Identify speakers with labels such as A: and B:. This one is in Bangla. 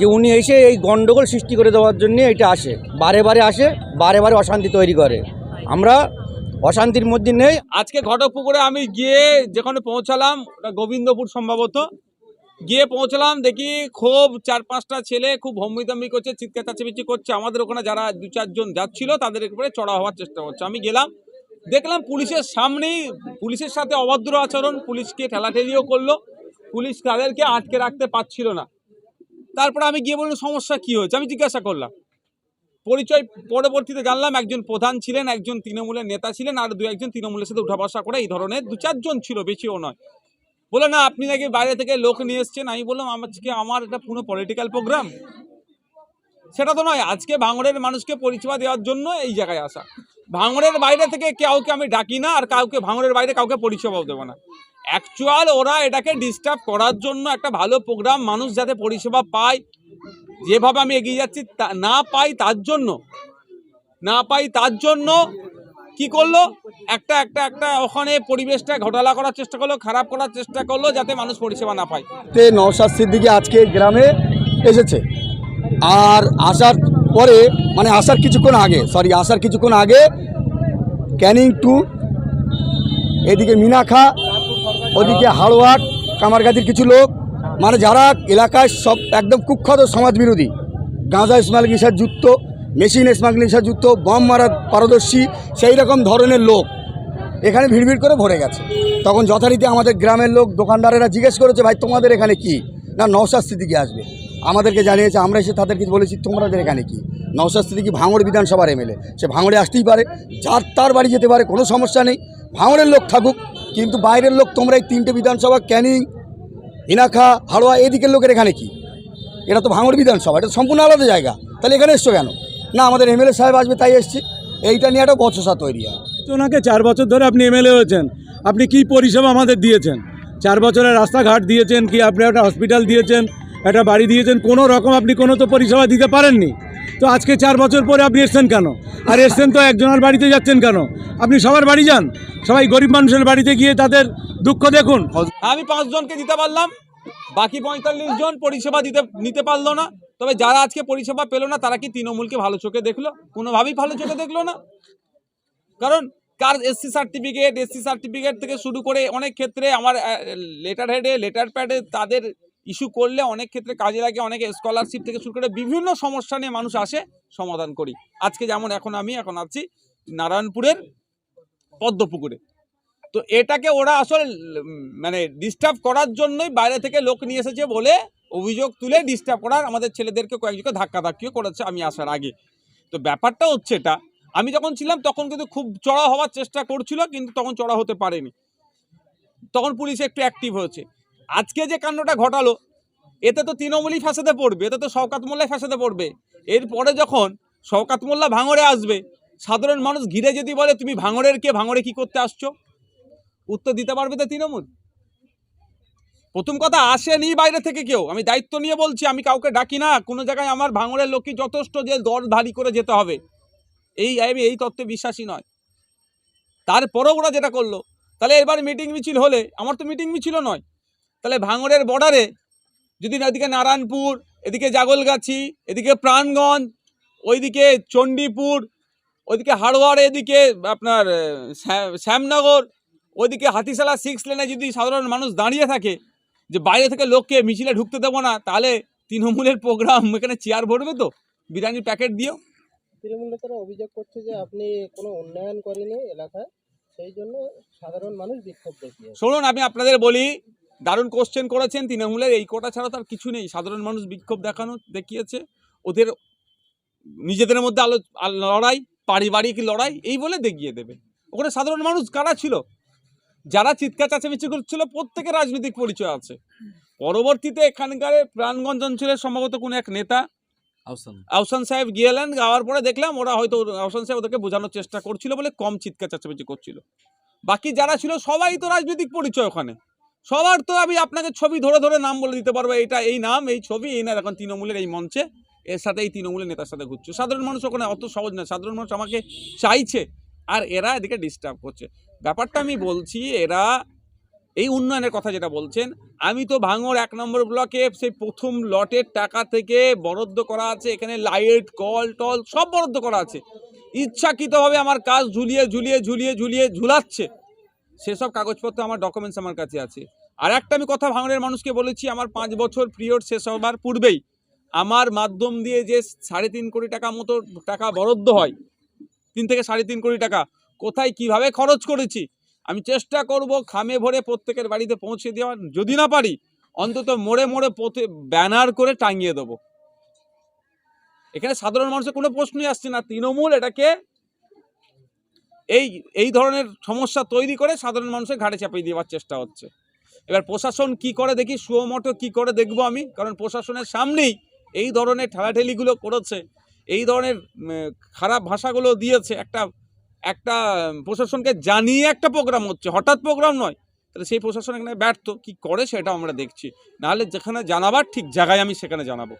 A: যে উনি এসে এই গন্ডগোল সৃষ্টি করে দেওয়ার জন্য এটা আসে। বারে বারে আসে, বারে বারে অশান্তি তৈরি করে। আমরা অশান্তির মধ্যে নেই।
B: আজকে ঘটকপুকুরে আমি গিয়ে যেখানে পৌঁছালাম, ওটা গোবিন্দপুর সম্ভবত, গিয়ে পৌঁছলাম, দেখি খুব চার পাঁচটা ছেলে খুব হম্বিতম্বি করছে, চিৎকার চাচামিচি করছে। আমাদের ওখানে যারা দু চারজন যাচ্ছিল, তাদের উপরে চড়া হওয়ার চেষ্টা করছে আমি গেলাম, দেখলাম পুলিশের সামনেই, পুলিশের সাথে অভদ্র আচরণ, পুলিশকে ঠেলাঠেলিও করল, পুলিশ তাদেরকে আটকে রাখতে পারছিল না। তারপরে আমি গিয়ে বললাম, সমস্যা কি হয়েছে? আমি জিজ্ঞাসা করলাম। পরিচয় পরবর্তীতে জানলাম, একজন প্রধান ছিলেন, একজন তৃণমূলের নেতা ছিলেন, আর দু একজন তৃণমূলের সাথে উঠা বসা করে এই ধরনের দু চারজন ছিল, বেশিও নয়। বলে না, আপনি নাকি বাইরে থেকে লোক নিয়ে এসছেন? আমি বললাম, আজকে আমার এটা পুরো পলিটিক্যাল প্রোগ্রাম সেটা তো নয়, আজকে ভাঙড়ের মানুষকে পরিষেবা দেওয়ার জন্য এই জায়গায় আসা। ভাঙড়ের বাইরে থেকে কাউকে আমি ডাকি না, আর কাউকে, ভাঙড়ের বাইরে কাউকে পরিষেবাও দেবো না। অ্যাকচুয়াল ওরা এটাকে ডিস্টার্ব করার জন্য একটা ভালো প্রোগ্রাম মানুষ যাতে পরিষেবা পায়, যেভাবে আমি এগিয়ে যাচ্ছি না পাই তার জন্য, না পাই তার জন্য কি করল? একটা একটা একটা ওখানে পরিবেশটা ঘোটালা করার চেষ্টা করল, খারাপ করার চেষ্টা করল যাতে মানুষ পরিষেবা না পায়।
C: তে নওশাদ সিদ্দিকি আজকে গ্রামে এসেছে। আর আসার পরে মানে আসার কিছুক্ষণ আগে সরি আসার কিছুক্ষণ আগে, ক্যানিং টু, এদিকে মিনাখা ওদিকে হাড়োয়াট কামারগাতির কিছু লোক মানে যারা এলাকায় সব একদম কুখ্যাত সমাজ বিরোধী গাঁজা স্মাগলিং সাথে যুক্ত, মেশিন স্মাগলিং সাথে যুক্ত, বম মারার পারদর্শী, সেই রকম ধরনের লোক এখানে ভিড় করে ভরে গেছে। তখন যথারীতি আমাদের গ্রামের লোক, দোকানদারেরা জিজ্ঞেস করেছে, ভাই, তোমাদের এখানে কি? না, নওশাদ স্থিতিকে আসবে। আমাদেরকে জানিয়েছে, আমরা এসে তাদেরকে বলেছি, তোমাদের এখানে কি? নওশাদ স্থিতিকি ভাঙড় বিধানসভার এমএলএ সে ভাঙড়ে আসতেই পারে, যার তার বাড়ি যেতে পারে, কোনো সমস্যা নেই। ভাঙড়ের লোক থাকুক কিন্তু বাইরের লোক তোমরা এই তিনটে বিধানসভা ক্যানিং, ইনাখা, হাড়োয়া, এদিকের লোকের এখানে কি? এটা তো ভাঙড় বিধানসভা, এটা সম্পূর্ণ আলাদা জায়গা। তাহলে এখানে এসছো কেন? না, আমাদের এমএলএ সাহেব আসবে, তাই এসছি। এইটা নিয়ে একটা বচসা তৈরি হয়।
D: ওনাকে চার বছর ধরে আপনি এমএলএ হয়েছেন। আপনি কি পরিষেবা আমাদের দিয়েছেন? চার বছরের রাস্তাঘাট দিয়েছেন, কি আপনি একটা হসপিটাল দিয়েছেন, একটা বাড়ি দিয়েছেন, কোনো রকম আপনি কোনো তো পরিষেবা দিতে পারেননি? তো আজকে চার বছর পরে আপনি এসছেন কেন? আর এসছেন তো একজনের বাড়িতে যাচ্ছেন কেন? আপনি সবার বাড়ি যান। সবাই গরিব মানুষের বাড়িতে গিয়ে তাদের দুঃখ দেখুন।
B: আমি পাঁচজনকে দিতে পারলাম, বাকি পঁয়তাল্লিশ জন পরিষেবা দিতে নিতে পারল না। তবে যারা আজকে পরিষেবা পেল না, তারা কি তৃণমূলকে ভালো চোখে দেখল? কোনোভাবেই ভালো চোখে দেখল না। কারণ কার S C certificate S C certificate থেকে শুরু করে অনেক ক্ষেত্রে আমার লেটার হেডে লেটার প্যাডে তাদের ইস্যু করলে অনেক ক্ষেত্রে কাজে লাগে, অনেকে স্কলারশিপ থেকে শুরু করে বিভিন্ন সমস্যা নিয়ে মানুষ আসে, সমাধান করি। আজকে যেমন এখন আমি, এখন আছি নারায়ণপুরের পদ্মপুকুরে। তো এটাকে ওরা আসলে মানে ডিস্টার্ব করার জন্যই বাইরে থেকে লোক নিয়ে এসেছে বলে অভিযোগ তুলে ডিস্টার্ব করার আমাদের ছেলেদেরকে কয়েকজনকে ধাক্কা ধাক্কিও করেছে আমি আসার আগে। তো ব্যাপারটা হচ্ছে এটা, আমি যখন ছিলাম তখন কিন্তু খুব চড়া হওয়ার চেষ্টা করছিল কিন্তু তখন চড়া হতে পারেনি। তখন পুলিশ একটু অ্যাক্টিভ হয়েছে। আজকে যে কাণ্ডটা ঘটালো, এতে তো তৃণমূলই ফ্যাসাদে পড়বে, এতে তো শওকাত মোল্লাই ফ্যাসাদে পড়বে। এরপরে যখন শওকাত মোল্লা ভাঙড়ে আসবে, সাধারণ মানুষ ঘিরে যদি বলে, তুমি ভাঙড়ের কে? ভাঙড়ে কি করতে আসছো? উত্তর দিতে পারবে তো তৃণমূল। প্রথম কথা, আসেনি বাইরে থেকে কেউ। আমি দায়িত্ব নিয়ে বলছি, আমি কাউকে ডাকি না। কোনো জায়গায় আমার ভাঙড়ের লোককে যথেষ্ট যে দর ধারি করে যেতে হবে। এই, আমি এই তত্ত্বে বিশ্বাসী নয়। তারপরেও ওরা যেটা করল, তাহলে এবার মিটিং মিছিল হলে, আমার তো মিটিং মিছিলও নয়। তাহলে ভাঙড়ের বর্ডারে যদি এদিকে নারায়ণপুর এদিকে জাগলগাছি এদিকে প্রাণগঞ্জ ওইদিকে চণ্ডীপুর ওইদিকে হাড়োয়ার এদিকে আপনার শ্যামনগর ওইদিকে হাতিশালা সিক্স লেনে যদি সাধারণ মানুষ দাঁড়িয়ে থাকে যে বাইরে থেকে লোককে মিছিলে ঢুকতে দেবো না তাহলে তৃণমূলের প্রোগ্রাম এখানে চেয়ার ভরবে তো? বিরিয়ানির প্যাকেট দিও।
E: তৃণমূল নেতারা অভিযোগ করছে যে আপনি কোনো উন্নয়ন করেনি এলাকায় সেই জন্য সাধারণ মানুষ বিক্ষোভ
B: শুনুন আমি আপনাদের বলি দারুণ কোশ্চেন করেছেন তৃণমূলের এই কোটা ছাড়া তার কিছু নেই। সাধারণ মানুষ বিক্ষোভ দেখানো দেখিয়েছে। ওদের নিজেদের মধ্যে আলো লড়াই পারিবারিক লড়াই এই বলে দেখিয়ে দেবে। ওখানে সাধারণ মানুষ কারা ছিল? যারা চিৎকার চাচামেচি করছিল প্রত্যেকের রাজনৈতিক পরিচয় আছে। পরবর্তীতে এখানকার প্রাণগঞ্জ অঞ্চলের সম্ভবত কোনো এক নেতা আহসান। সাহেব গিয়েলেন গাওয়ার পরে দেখলাম ওরা হয়তো আহসান সাহেব ওদেরকে বোঝানোর চেষ্টা করছিল বলে কম চিৎকার চাচামেচি করছিল। বাকি যারা ছিল সবাই তো রাজনৈতিক পরিচয় ওখানে। সবার তো আমি আপনাকে ছবি ধরে ধরে নাম বলে দিতে পারব, এটা এই নাম, এই ছবি, এই না, এখন তৃণমূলের এই মঞ্চে, এর সাথে এই তৃণমূলের নেতার সাথে ঘুরছে। সাধারণ মানুষ ওখানে অত সহজ না, সাধারণ মানুষ আমাকে চাইছে আর এরা এদিকে ডিস্টার্ব করছে। ব্যাপারটা আমি বলছি, এরা এই উন্নয়নের কথা যেটা বলছেন, আমি তো ভাঙর এক নম্বর ব্লকে সেই প্রথম লটের টাকা থেকে বরাদ্দ করা আছে, এখানে লাইট, কল, টল সব বরাদ্দ করা আছে। ইচ্ছাকৃতভাবে আমার কাজ ঝুলিয়ে ঝুলিয়ে ঝুলিয়ে ঝুলিয়ে ঝুলাচ্ছে। সেসব কাগজপত্র আমার ডকুমেন্টস আমার কাছে আছে। আর একটা আমি কথা ভাঙড়ের মানুষকে বলেছি, আমার পাঁচ বছর পিরিয়ড শেষ হবার পূর্বেই আমার মাধ্যম দিয়ে যে সাড়ে তিন কোটি টাকা মতো টাকা বরাদ্দ হয়, তিন থেকে সাড়ে তিন কোটি টাকা, কোথায় কীভাবে খরচ করেছি? আমি চেষ্টা করব খামে ভরে প্রত্যেকের বাড়িতে পৌঁছে দেওয়ার, যদি না পারি, অন্তত মোড়ে মোড়ে পথে ব্যানার করে টাঙিয়ে দেবো। এখানে সাধারণ মানুষের কোনো প্রশ্নই আসছে না। তৃণমূল এটাকে এই এই ধরনের সমস্যা তৈরি করে সাধারণ মানুষের ঘাড়ে চাপিয়ে দেওয়ার চেষ্টা হচ্ছে। এবার প্রশাসন কি করে দেখি সুমটো কি করে দেখব আমি? কারণ প্রশাসনের সামনেই এই ধরনের ঠেলাঠেলিগুলো করেছে, এই ধরনের খারাপ ভাষাগুলো দিয়েছে। একটা একটা প্রশাসনকে জানিয়ে একটা প্রোগ্রাম হচ্ছে, হঠাৎ প্রোগ্রাম নয়। তাহলে সেই প্রশাসন এখানে ব্যর্থ, কি করে সেটা আমরা দেখছি। নাহলে যেখানে জানাবার ঠিক জায়গায় আমি সেখানে জানাব।